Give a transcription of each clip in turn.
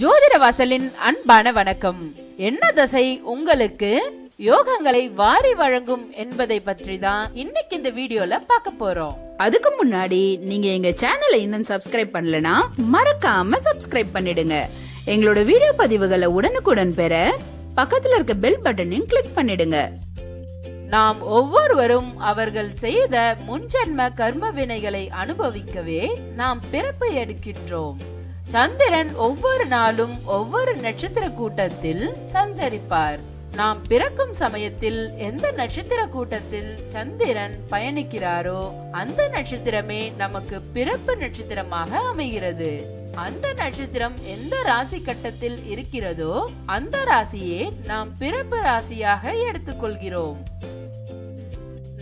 ஜோதிட வாசலின் அன்பான வணக்கம். என்ன தசை உங்களுக்கு யோகங்களை வாரி வழங்கும் என்பதை பற்றி தான் இன்னைக்கு இந்த வீடியோல பார்க்க போறோம். அதுக்கு முன்னாடி நீங்க எங்க சேனலை இன்னும் சப்ஸ்கிரைப் பண்ணலனா மறக்காம சப்ஸ்கிரைப் பண்ணிடுங்க. எங்களோட வீடியோ பதிவுகளை உடனுக்குடன் பெற பக்கத்துல இருக்க பெல் பட்டனையும் கிளிக் பண்ணிடுங்க. நாம் ஒவ்வொருவரும் அவர்கள் செய்த முன்ஜென்ம கர்ம வினைகளை அனுபவிக்கவே நாம் பிறப்பு எடுக்கின்றோம். சந்திரன் ஒவ்வொரு நாளும் ஒவ்வொரு நட்சத்திர கூட்டத்தில் சஞ்சரிப்பார். நாம் பிறக்கும் சமயத்தில் எந்த நட்சத்திர கூட்டத்தில் சந்திரன் பயணிக்கிறாரோ அந்த நட்சத்திரமே நமக்கு பிறப்பு நட்சத்திரமாக அமைகிறது. அந்த நட்சத்திரம் எந்த ராசி கட்டத்தில் இருக்கிறதோ அந்த ராசியே நாம் பிறப்பு ராசியாக எடுத்துக்கொள்கிறோம்.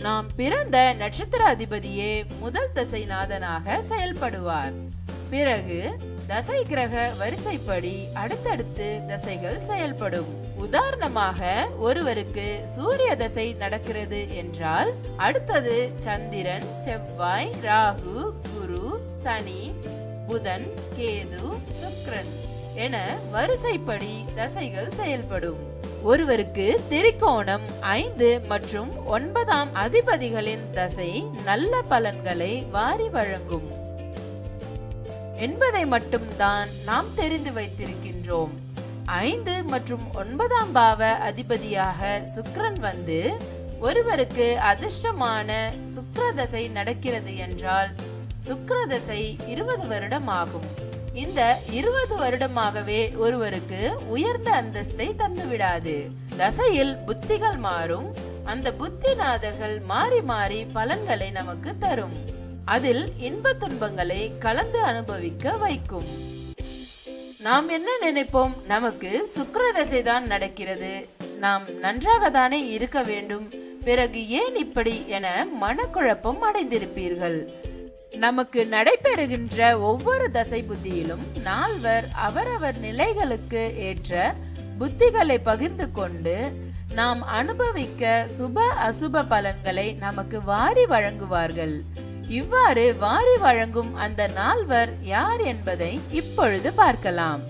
நாம் பிறந்த நட்சத்திர அதிபதியே முதல் தசைநாதனாக செயல்படுவார். பிறகு தசை கிரக வரிசைப்படி அடுத்தடுத்து தசைகள் செயல்படும். உதாரணமாக ஒருவருக்கு சூரிய தசை நடக்கிறது என்றால் அடுத்தது சந்திரன் செவ்வாய் ராகு குரு சனி புதன் கேது சுக்ரன் என வரிசைப்படி தசைகள் செயல்படும். ஒருவருக்கு திரிகோணம் ஐந்து மற்றும் ஒன்பதாம் அதிபதிகளின் தசை நல்ல பலன்களை வாரி வழங்கும். என்பதை மட்டும்தான் நாம் தெரிந்து வைத்திருக்கின்றோம். ஐந்து மற்றும் ஒன்பதாம் பாவ அதிபதியாக சுக்ரன் வந்து ஒருவருக்கு அதிர்ஷ்டமான சுக்ரதசை நடக்கிறது என்றால் சுக்ரதசை இருபது வருடம் ஆகும். இந்த இருபது வருடமாகவே ஒருவருக்கு உயர்ந்த அந்தஸ்தை தந்துவிடாது. தசையில் புத்திகள் மாறும் அந்த புத்திநாதர்கள் மாறி மாறி பலன்களை நமக்கு தரும். அதில் இன்ப துன்பங்களை கலந்து அனுபவிக்க வைக்கும். நாம் என்ன நினைப்போம்? நமக்கு சுக்கர தான் நடக்கிறது. நாம் நன்றாக தானே இருக்க வேண்டும். பிறகு ஏன் இப்படி என மனக்குழப்பம் அடைந்திருப்பீர்கள். நமக்கு நடைபெறுகின்ற ஒவ்வொரு தசை புத்தியிலும் நால்வர் அவரவர் நிலைகளுக்கு ஏற்ற புத்திகளை பகிர்ந்து கொண்டு நாம் அனுபவிக்க சுப அசுப பலன்களை நமக்கு வாரி வழங்குவார்கள். இவ்வாறு வாரி வழங்கும் அந்த நால்வர் யார் என்பதை இப்பொழுது பார்க்கலாம்.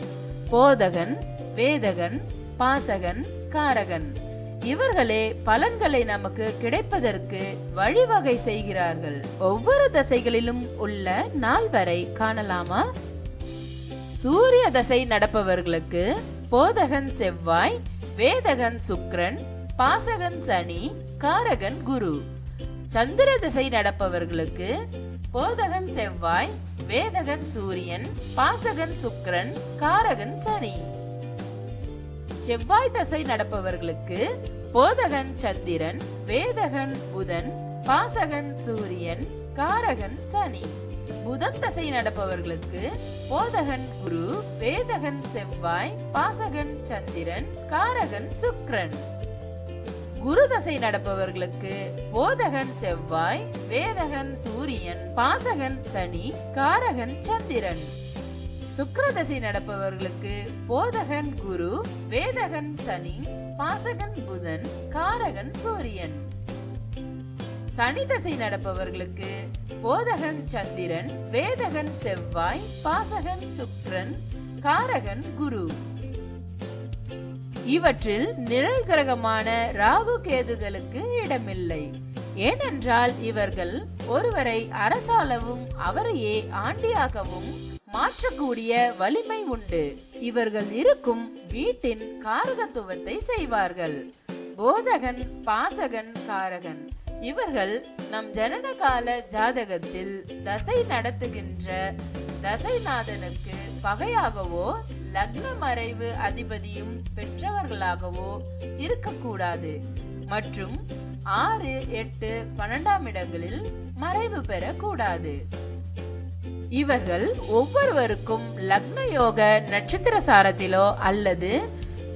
போதகன் வேதகன் பாசகன் காரகன். இவர்களே பலன்களை நமக்கு கிடைப்பதற்கு வழிவகை செய்கிறார்கள். ஒவ்வொரு தசைகளிலும் உள்ள நால்வரை காணலாமா? சூரிய தசை நடப்பவர்களுக்கு போதகன் செவ்வாய் வேதகன் சுக்ரன் பாசகன் சனி காரகன் குரு. சந்திர திசை நடப்பவர்களுக்கு போதகன் செவ்வாய் வேதகன் சூரியன் பாசகன் சுக்ரன் காரகன் சனி. செவ்வாய் தசை நடப்பவர்களுக்கு போதகன் சந்திரன் வேதகன் புதன் பாசகன் சூரியன் காரகன் சனி. புதன் தசை நடப்பவர்களுக்கு போதகன் குரு வேதகன் செவ்வாய் பாசகன் சந்திரன் காரகன் சுக்ரன் குரு தசை நடப்பவர்களுக்கு போதகன் செவ்வாய் வேதகன் சூரியன் பாசகன் சனி காரகன் சந்திரன். சுக்ரதசை நடப்பவர்களுக்கு போதகன் குரு வேதகன் சனி பாசகன் புதன் காரகன் சூரியன். சனி தசை நடப்பவர்களுக்கு போதகன் சந்திரன் வேதகன் செவ்வாய் பாசகன் சுக்ரன் காரகன் குரு. இவற்றில் நிழல் கிரகமான ராகு கேதுகளுக்கு இடமில்லை. ஏனென்றால் இவர்கள் ஒருவரை அரசாலவும் அவரையே ஆண்டியாகவும் மாற்றக்கூடிய வலிமை உண்டு. இவர்கள் இருக்கும் வீட்டின் காரகத்துவத்தை செய்வார்கள். போதகன் பாசகன் காரகன். இவர்கள் நம் ஜனனகால ஜாதகத்தில் தசை நடத்துகின்ற தசைநாதனுக்கு பகையாகவோ லக்ன மறைவு அதிபதியும் பெற்றவர்களாகவோ இருக்கக்கூடாது. மற்றும் ஆறு எட்டு பன்னெண்டாம் இடங்களில் மறைவு பெறக்கூடாது. இவர்கள் ஒவ்வொருவருக்கும் லக்ன யோக நட்சத்திர சாரத்திலோ அல்லது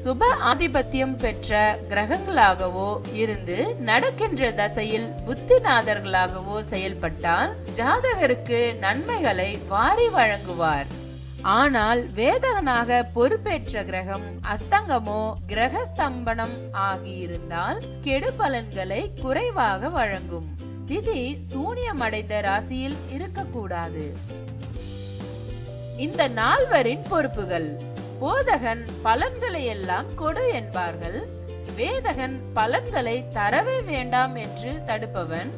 சுப ஆதிபத்தியம் பெற்ற கிரகங்களாகவோ இருந்து நடக்கின்ற தசையில் புத்திநாதர்களாகவோ செயல்பட்டால் ஜாதகருக்கு நன்மைகளை வாரி வழங்குவார். ஆனால் வேதகனாக பொறுப்பேற்ற கிரகம் அஸ்தங்கமோ கிரக ஸ்தம்பனம் ஆகியிருந்தால் கெடு பலன்களை குறைவாக வழங்கும். திதி சூனியமடைந்த ராசியில் இருக்கக்கூடாது. இந்த நால்வரின் பொறுப்புகள். போதகன் பலன்களை எல்லாம் கொடு என்பார்கள். வேதகன் பலன்களை தரவே வேண்டாம் என்று தடுப்பவன்.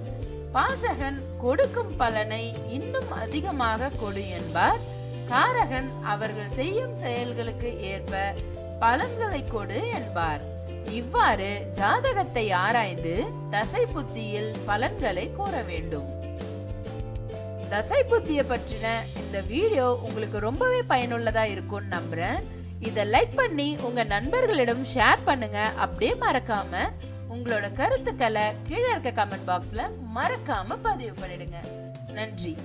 பாசகன் கொடுக்கும் பலனை இன்னும் அதிகமாக கொடு என்பார். காரகன் அவர்கள் செய்யும் செயல்களுக்கு ஏற்ப பலன்களை கொடு என்பார். இவ்வாறு ஜாதகத்தை ஆராய்ந்து தசை புத்தியில் பலன்களை கூற வேண்டும். தசை புத்திய பற்றின இந்த வீடியோ உங்களுக்கு ரொம்பவே பயனுள்ளதா இருக்கும்னு நம்புறேன். இதை லைக் பண்ணி உங்க நண்பர்களிடம் ஷேர் பண்ணுங்க. அப்படியே மறக்காம உங்களோட கருத்துக்களை கீழே இருக்க கமெண்ட் பாக்ஸ்ல மறக்காம பதிவு பண்ணிடுங்க. நன்றி.